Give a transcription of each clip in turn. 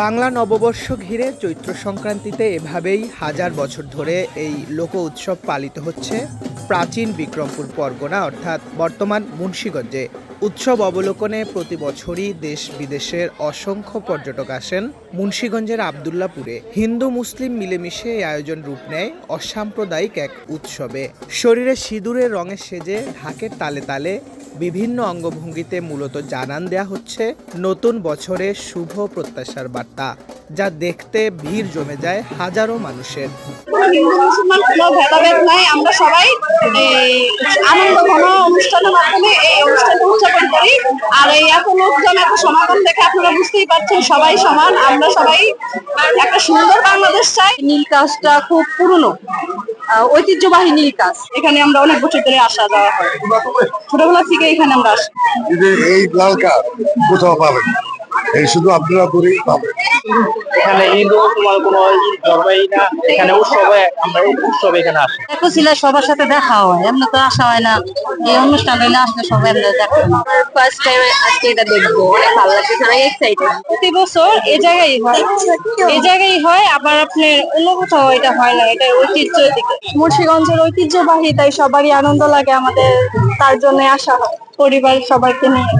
বাংলা নববর্ষ ঘিরে চৈত্র সংক্রান্তিতে এভাবেই হাজার বছর ধরে এই লোক উৎসব পালিত হচ্ছে। প্রাচীন বিক্রমপুর পরগনা, অর্থাৎ বর্তমান মুন্সীগঞ্জে। উৎসব অবলোকনে প্রতি বছরই দেশ বিদেশের অসংখ্য পর্যটক আসেন মুন্সীগঞ্জের আবদুল্লাপুরে। হিন্দু, মুসলিম মিলেমিশে এই আয়োজন রূপ নেয় অসাম্প্রদায়িক এক উৎসবে। শরীরে সিঁদুরের রঙে সেজে ঢাকের তালে তালে বিভিন্ন অঙ্গভঙ্গিতে মূলত জানান দেয়া হচ্ছে নতুন বছরের শুভ প্রত্যাশার বার্তা, যা দেখতে ভিড় জমে যায় হাজারো মানুষের। হিন্দু, মুসলমান কোনো ভেদাভেদ নাই, আমরা সবাই আনন্দ ঘন অনুষ্ঠানের মাধ্যমে এই অনুষ্ঠানটা উদযাপন করি। আর এই এত লোকজন এত সমাগম দেখে আপনারা বুঝতেই পারছেন সবাই সমান। আমরা সবাই একটা সুন্দর বাংলাদেশ চাই। নীল কাজটা খুব পুরনো। আহ, ঐতিহ্যবাহী নীল কাজ। এখানে আমরা অনেক বছর ধরে আসা যাওয়া হয়। ছোটবেলা থেকে এখানে আমরা আসি। এই লাল কাজ কোথাও পাবেন। এই শুধু আব্দুল্লাহপুরেই পাবেন। এখানে হিন্দু মুসলমান কোনো ধর্মই না এখানে উৎসবে আমরা উৎসবে এখানে আসি। একটু ছিল সবার সাথে দেখা হয় এমনি তো আসা হয় না। এই অনুষ্ঠান হইলে আসলে সবাই এমনি দেখো না ফার্স্ট টাইম আজকে এটা দেখব অনেক ভালো লাগছে অনেক এক্সাইটেড প্রতি বছর এ জায়গায় হয় এ জায়গায় হয় আবার আপনার অন্য কোথাও এটা হয় না এটা ঐতিহ্য দিকে মুন্সিগঞ্জের ঐতিহ্যবাহী তাই সবারই আনন্দ লাগে আমাদের তার জন্য আসা হয় পরিবার সবাইকে নিয়ে।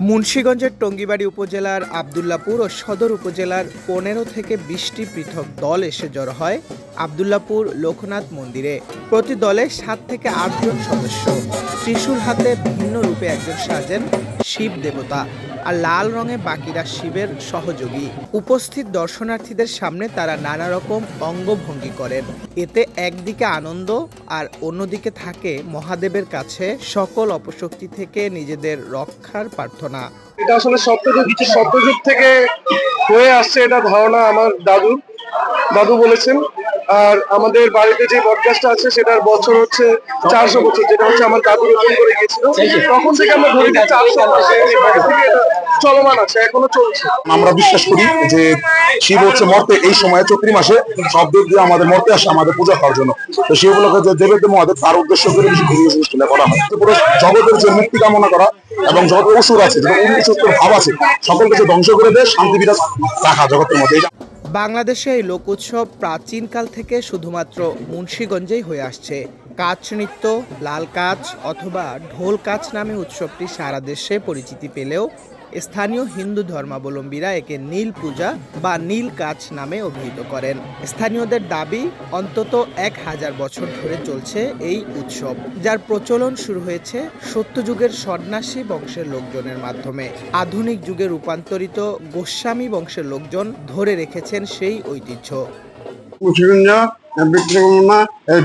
মুন্সীগঞ্জের টঙ্গিবাড়ি উপজেলার আবদুল্লাপুর ও সদর উপজেলার পনেরো থেকে বিশটি পৃথক দল এসে জড়ো হয় আবদুল্লাপুর লোকনাথ মন্দিরে। প্রতি দলে সাত থেকে আটজন সদস্য। ত্রিশূল হাতে ভিন্ন রূপে একজন সাজেন শিব দেবতা। আর লাল রঙে বাকিরা শিবের সহযোগী। উপস্থিত দর্শনার্থীদের সামনে তারা নানা রকম অঙ্গভঙ্গি করেন। এতে একদিকে আনন্দ আর অন্যদিকে থাকে মহাদেবের কাছে সকল অপশক্তি থেকে নিজেদের রক্ষার প্রার্থনা। এটা আসলে সত্যযুগ সত্যযুগ থেকে হয়ে আসছে এটা ধারণা আমার দাদু। দাদু বলেছেন আর আমাদের বাড়িতে যে বটগাছটা আছে সেটার বছর হচ্ছে চারশো বছর যেটা হচ্ছে আমার দাদু রোপণ করে গিয়েছিল তখন থেকে আমরা ধরে নিই চারশো বছর। চলমান আছে এখনও চলছে। আমরা বিশ্বাস করি যে শিব হচ্ছে মর্তে এই সময়ে চৈত্রি মাসে সব দিক দিয়ে আমাদের মর্তে আসে আমাদের পূজা করার জন্য। তো সেই উপলক্ষে যে দেবের দেব মহাদেব তার উদ্দেশ্য করে বেশি ঘুরিয়ে সৃষ্টিটা করা হয়। তো পুরো জগতের যে মুক্তি কামনা করা এবং জগতের অসুর আছে যে অসুস্থের ভাব আছে সকলকে যে ধ্বংস করে দেয় শান্তি বিরাজ রাখা জগতের মধ্যে। এটা বাংলাদেশে এই লোক উৎসব প্রাচীনকাল থেকে শুধুমাত্র মুন্সীগঞ্জেই হয়ে আসছে। কাছ নৃত্য লাল কাচ অথবা ঢোল কাচ নামে উৎসবটি সারা দেশে পরিচিতি পেলেও স্থানীয় হিন্দু ধর্মাবলম্বীরা একে নীল পূজা বা নীল কাচ নামে অভিহিত করেন। স্থানীয়দের দাবি, অন্তত এক হাজার বছর ধরে চলছে এই উৎসব, যার প্রচলন শুরু হয়েছে সত্যযুগের সন্ন্যাসী বংশের লোকজনের মাধ্যমে। আধুনিক যুগে রূপান্তরিত গোস্বামী বংশের লোকজন ধরে রেখেছেন সেই ঐতিহ্য।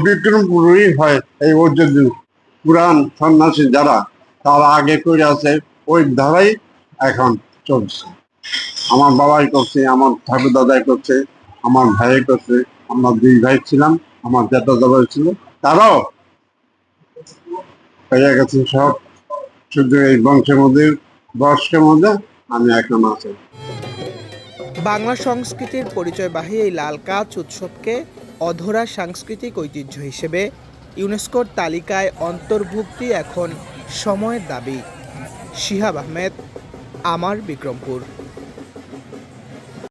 বিক্রমপুরই হয় পুরাণ সন্ন্যাসী যারা, তারা আগে করে আছে, ওই ধারাই এখন চলছে। আমার বাবাই করছে, আমার ঠাকুর দাদাই করছে, আমার ভাই করছে, আমরা দুই ভাই ছিলাম, আমার জ্যাঠা দাদাই ছিল, তারাও হয়ে গেছে সব। শুধু এই বংশের মধ্যে বর্ষের মধ্যে আমি এখন আছি। বাংলা সংস্কৃতির পরিচয়বাহী এই লাল কাচ উৎসবকে অধরা সাংস্কৃতিক ঐতিহ্য হিসেবে ইউনেস্কোর তালিকায় অন্তর্ভুক্তি এখন সময়ের দাবি। শিহাব আহমেদ আমার বিক্রমপুর।